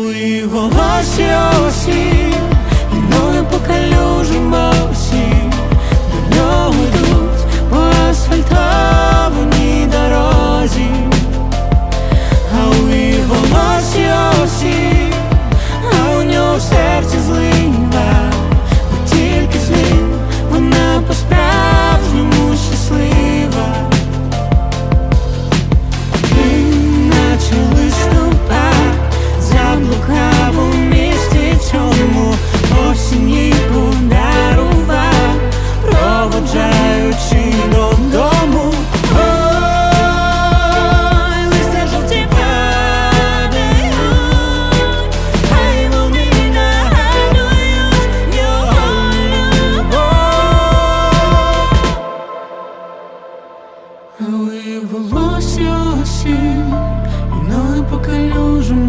为何我相心？вивелося осінь